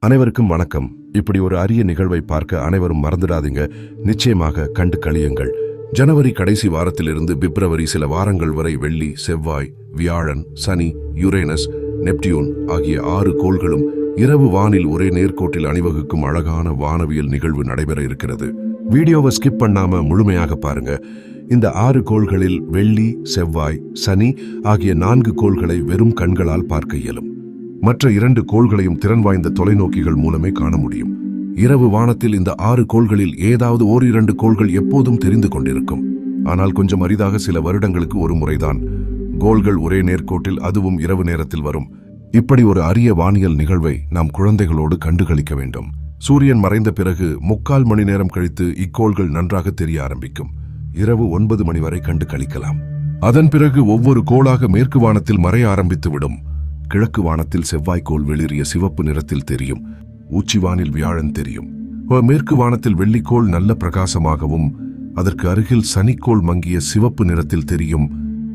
அனைவருக்கும் வணக்கம். இப்படி ஒரு அரிய நிகழ்வை பார்க்க அனைவரும் மறந்துடாதீங்க. நிச்சயமாக கண்டு கழியுங்கள். ஜனவரி கடைசி வாரத்திலிருந்து பிப்ரவரி சில வாரங்கள் வரை வெள்ளி செவ்வாய் வியாழன் சனி யுரேனஸ் நெப்டியூன் ஆகிய ஆறு கோள்களும் இரவு வானில் ஒரே நேர்கோட்டில் அணிவகுக்கும் அழகான வானவியல் நிகழ்வு நடைபெற இருக்கிறது. வீடியோவை ஸ்கிப் பண்ணாம முழுமையாக பாருங்க. இந்த ஆறு கோள்களில் வெள்ளி செவ்வாய் சனி ஆகிய நான்கு கோள்களை வெறும் கண்களால் பார்க்க இயலும். மற்ற இரண்டு கோள்களையும் திறன் வாய்ந்த தொலைநோக்கிகள் மூலமே காண முடியும். இரவு வானத்தில் இந்த ஆறு கோள்களில் ஏதாவது ஓரிரண்டு கோள்கள் எப்போதும் தெரிந்து கொண்டிருக்கும். ஆனால் கொஞ்சம் அரிதாக சில வருடங்களுக்கு ஒரு முறைதான். கோள்கள் ஒரே நேர்கோட்டில் அதுவும் இரவு நேரத்தில் வரும். இப்படி ஒரு அரிய வானியல் நிகழ்வை நாம் குழந்தைகளோடு கண்டுகளிக்க வேண்டும். சூரியன் மறைந்த பிறகு முக்கால் மணி நேரம் கழித்து இக்கோள்கள் நன்றாக தெரிய ஆரம்பிக்கும். இரவு ஒன்பது மணி வரை கண்டு கழிக்கலாம் அதன் பிறகு ஒவ்வொரு கோளாக மேற்கு வானத்தில் மறைய ஆரம்பித்து விடும் கிழக்கு வானத்தில் செவ்வாய்க்கோள் வெளிரிய சிவப்பு நிறத்தில் தெரியும். உச்சிவானில் வியாழன் தெரியும். மேற்கு வானத்தில் வெள்ளிக்கோள் நல்ல பிரகாசமாகவும் அதற்கு அருகில் சனிக்கோள் மங்கிய சிவப்பு நிறத்தில் தெரியும்.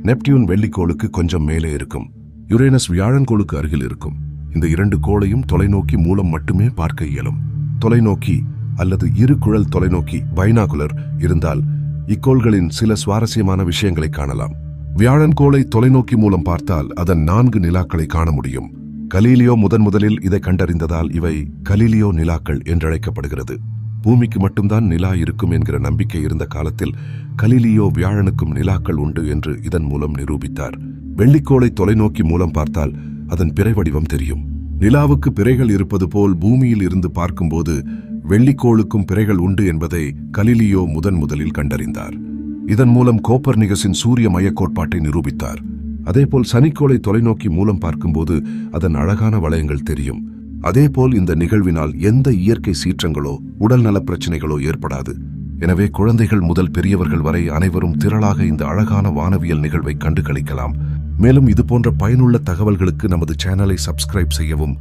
நெப்டியூன் வெள்ளிக்கோளுக்கு கொஞ்சம் மேலே இருக்கும். யுரேனஸ் வியாழன் கோளுக்கு அருகில் இருக்கும். இந்த இரண்டு கோளையும் தொலைநோக்கி மூலம் மட்டுமே பார்க்க இயலும். தொலைநோக்கி அல்லது இரு குழல் தொலைநோக்கி பைனாகுலர் இருந்தால் இக்கோள்களின் சில சுவாரஸ்யமான விஷயங்களை காணலாம். வியாழன் கோளை தொலைநோக்கி மூலம் பார்த்தால் அதன் நான்கு நிலாக்களை காண முடியும். கலீலியோ முதன் முதலில் இதை கண்டறிந்ததால் இவை கலீலியோ நிலாக்கள் என்றழைக்கப்படுகிறது. பூமிக்கு மட்டும்தான் நிலா இருக்கும் என்கிற நம்பிக்கை இருந்த காலத்தில் கலீலியோ வியாழனுக்கும் நிலாக்கள் உண்டு என்று இதன் மூலம் நிரூபித்தார். வெள்ளிக்கோளை தொலைநோக்கி மூலம் பார்த்தால் அதன் பிறை வடிவம் தெரியும். நிலாவுக்கு பிறைகள் இருப்பது போல் பூமியில் இருந்து பார்க்கும்போது வெள்ளிக்கோளுக்கும் பிறைகள் உண்டு என்பதை கலிலியோ முதன் முதலில் கண்டறிந்தார். இதன் மூலம் கோப்பர்னிகஸின் சூரிய மையக் கோட்பாட்டை நிரூபித்தார். அதேபோல் சனிக்கோளை தொலைநோக்கி மூலம் பார்க்கும்போது அதன் அழகான வளையங்கள் தெரியும். அதேபோல் இந்த நிகழ்வினால் எந்த இயற்கை சீற்றங்களோ உடல் நலப் பிரச்சனைகளோ ஏற்படாது. எனவே குழந்தைகள் முதல் பெரியவர்கள் வரை அனைவரும் திரளாக இந்த அழகான வானவியல் நிகழ்வை கண்டு கழிக்கலாம் மேலும் இதுபோன்ற பயனுள்ள தகவல்களுக்கு நமது சேனலை சப்ஸ்கிரைப் செய்யவும்